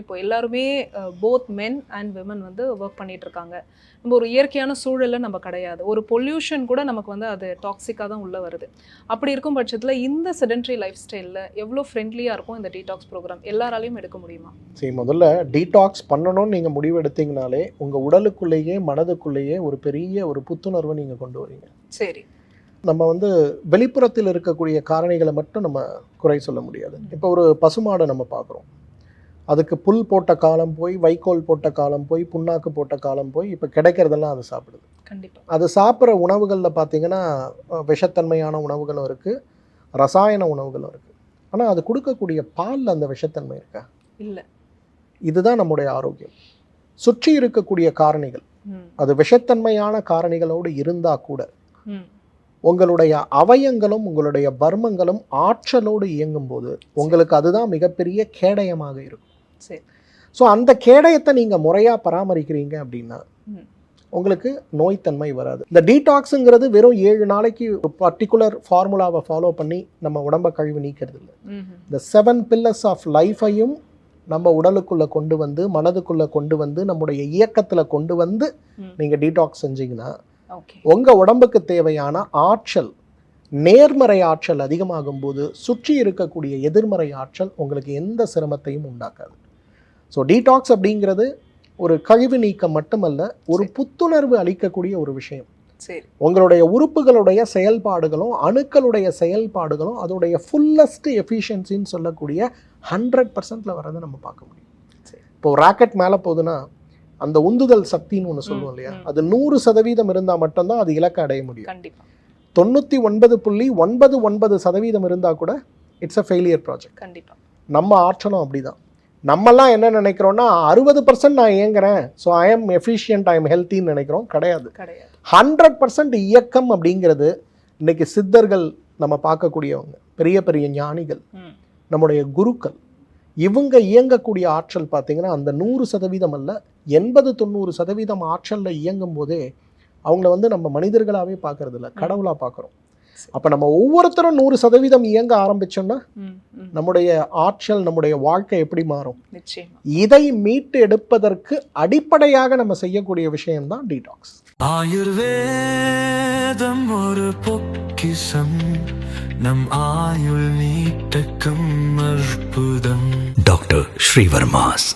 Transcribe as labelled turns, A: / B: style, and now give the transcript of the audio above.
A: இப்போ எல்லாருமே both men and women வந்து ஒர்க் பண்ணிட்டு இருக்காங்க நம்ம ஒரு இயற்கையான சூழல்ல நம்ம கிடையாது. ஒரு பொல்யூஷன் கூட நமக்கு வந்து அது டாக்ஸிக்காக தான் உள்ள வருது. அப்படி இருக்கும் பட்சத்தில் இந்த செடென்ட்ரி லைஃப் ஸ்டைலில் எவ்வளோ ஃப்ரெண்ட்லியாக இருக்கும் இந்த டீடாக்ஸ் ப்ரோக்ராம் எல்லாராலையும் எடுக்க முடியுமா?
B: சரி முதல்ல டீடாக்ஸ் பண்ணணும்னு நீங்கள் முடிவு எடுத்தீங்கனாலே உங்கள் உடலுக்குள்ளேயே மனதுக்குள்ளேயே ஒரு பெரிய ஒரு புத்துணர்வை நீங்கள் கொண்டு வரீங்க.
A: சரி.
B: நம்ம வந்து வெளிப்புறத்தில் இருக்கக்கூடிய காரணிகளை மட்டும் நம்ம குறை சொல்ல முடியாது. இப்போ ஒரு பசுமாடை நம்ம பார்க்குறோம். அதுக்கு புல் போட்ட காலம் போய் வைக்கோல் போட்ட காலம் போய் புண்ணாக்கு போட்ட காலம் போய் இப்போ கிடைக்கிறதெல்லாம் அது சாப்பிடுது.
A: கண்டிப்பா.
B: அது சாப்பிட்ற உணவுகளில் பார்த்தீங்கன்னா விஷத்தன்மையான உணவுகளும் இருக்குது ரசாயன உணவுகளும் இருக்குது ஆனால் அது கொடுக்கக்கூடிய பாலில் அந்த விஷத்தன்மை இருக்கா?
A: இல்ல.
B: இதுதான் நம்முடைய ஆரோக்கியம். சுற்றி இருக்கக்கூடிய காரணிகள். அது விஷத்தன்மையான காரணிகளோடு இருந்தால் கூட உங்களுடைய அவயங்களும் உங்களுடைய பர்மங்களும் ஆற்றலோடு இயங்கும்போது உங்களுக்கு அதுதான் மிகப்பெரிய கேடயமாக இருக்கும்.
A: சரி.
B: ஸோ அந்த கேடயத்தை நீங்கள் முறையாக பராமரிக்கிறீங்க அப்படின்னா. உங்களுக்கு நோய்த்தன்மை வராது. இந்த டீடாக்ஸுங்கிறது வெறும் ஏழு நாளைக்கு ஒரு பர்டிகுலர் ஃபார்முலாவை ஃபாலோ பண்ணி நம்ம உடம்ப கழிவு நீக்கிறது இல்லை. இந்த செவன் பில்லர்ஸ் ஆஃப் லைஃபையும் நம்ம உடலுக்குள்ளே கொண்டு வந்து மனதுக்குள்ளே கொண்டு வந்து நம்முடைய இயக்கத்தில் கொண்டு வந்து நீங்கள் டீடாக்ஸ் செஞ்சீங்கன்னா உங்கள் உடம்புக்கு தேவையான ஆற்றல் நேர்மறை ஆற்றல் அதிகமாகும் போது சுற்றி இருக்கக்கூடிய எதிர்மறை ஆற்றல் உங்களுக்கு எந்த சிரமத்தையும் உண்டாக்காது. ஸோ டீடாக்ஸ் அப்படிங்கிறது ஒரு கழிவு நீக்கம் மட்டுமல்ல ஒரு. புத்துணர்வு அளிக்கக்கூடிய ஒரு விஷயம். உங்களுடைய உறுப்புகளுடைய செயல்பாடுகளும் அணுக்களுடைய செயல்பாடுகளும் அதோடைய ஃபுல்லஸ்ட் எஃபிஷியன்சின்னு சொல்லக்கூடிய ஹண்ட்ரட் பர்சன்டில் வரதை நம்ம பார்க்க முடியும். இப்போ ராக்கெட் மேலே போகுதுன்னா அந்த உந்துதல் சக்தின்னு ஒன்று சொல்லுவோம் இல்லையா. அது நூறு சதவீதம் இருந்தால் மட்டும்தான் அது இலக்கை அடைய முடியும். தொண்ணூற்றி ஒன்பது புள்ளி ஒன்பது ஒன்பது சதவீதம் இருந்தால் கூட இட்ஸ் அ ஃபெயிலியர் ப்ராஜெக்ட்
A: கண்டிப்பா.
B: நம்ம ஆற்றலும் அப்படிதான். நம்மெல்லாம் என்ன நினைக்கிறோம்னா அறுபது பர்சன்ட் நான் இயங்குறேன். So I am efficient I am ஹெல்த்தின்னு நினைக்கிறோம். கிடையாது. ஹண்ட்ரட் பர்சன்ட் இயக்கம் அப்படிங்கிறது இன்னைக்கு சித்தர்கள் நம்ம பார்க்கக்கூடியவங்க. பெரிய பெரிய ஞானிகள். நம்முடைய குருக்கள். இவங்க இயங்கக்கூடிய ஆற்றல் பார்த்தீங்கன்னா அந்த நூறு சதவீதம் அல்ல எண்பது தொண்ணூறு சதவீதம் ஆற்றலில் இயங்கும் போதே அவங்கள வந்து நம்ம மனிதர்களாகவே பார்க்கறது இல்ல கடவுளாக பார்க்குறோம். அப்போ நம்ம ஒவ்வொருத்தரும் நூறு சதவீதம் இயங்க
A: ம்.
B: நம்முடைய ஆற்றல் நம்முடைய வாழ்க்கை எப்படி மாறும்?
A: நிச்சயமா.
B: இதை மீட்டு எடுப்பதற்கு அடிப்படையாக நம்ம செய்யக்கூடிய விஷயம்தான் டீடாக்ஸ்
C: ஆயுர்வேதம் ஒரு பொக்கிஷம். நம் ஆயுள் நீட்டக்கும் அற்புதம்.
D: Dr. Srivarmas